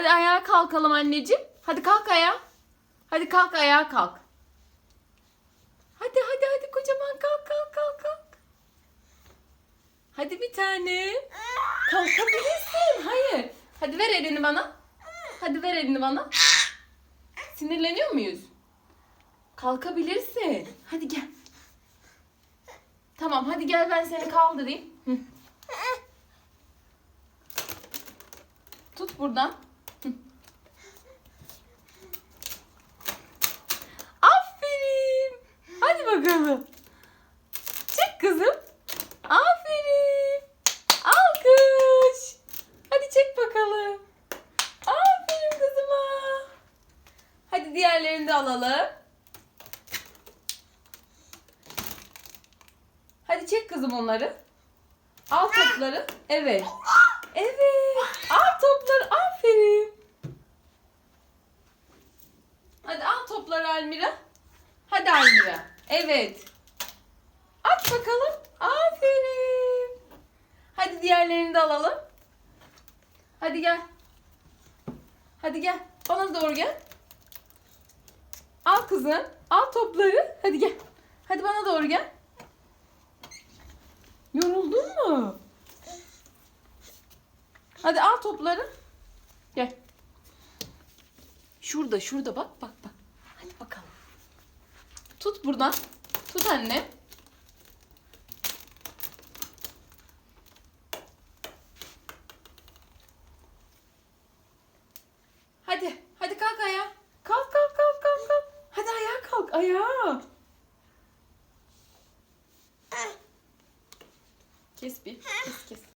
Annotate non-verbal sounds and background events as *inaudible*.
Hadi ayağa kalkalım anneciğim. Hadi kalk ayağa. Hadi kalk ayağa kalk. Hadi hadi hadi kocaman kalk kalk kalk kalk. Hadi bir tane. Kalkabilirsin. Hayır. Hadi ver elini bana. Hadi ver elini bana. Sinirleniyor muyuz? Kalkabilirsin. Hadi gel. Tamam hadi gel ben seni kaldırayım. Hı. Tut buradan. *laughs* Aferin. Hadi bakalım. Çek kızım. Aferin. Alkış. Hadi çek bakalım. Aferin kızıma. Hadi diğerlerini de alalım. Hadi çek kızım onları. Al topları. Evet. Evet. Al topları. Aferin. Topları Almira. Hadi Almira. Evet. At bakalım. Aferin. Hadi diğerlerini de alalım. Hadi gel. Hadi gel. Bana doğru gel. Al kızım. Al topları. Hadi gel. Hadi bana doğru gel. Yoruldun mu? Hadi al topları. Gel. Şurada şurada bak bak. Tut buradan. Tut anne. Hadi. Hadi kalk ayağa. Kalk kalk kalk kalk kalk. Hadi ayağa kalk ayağa. Kes bir. Kes.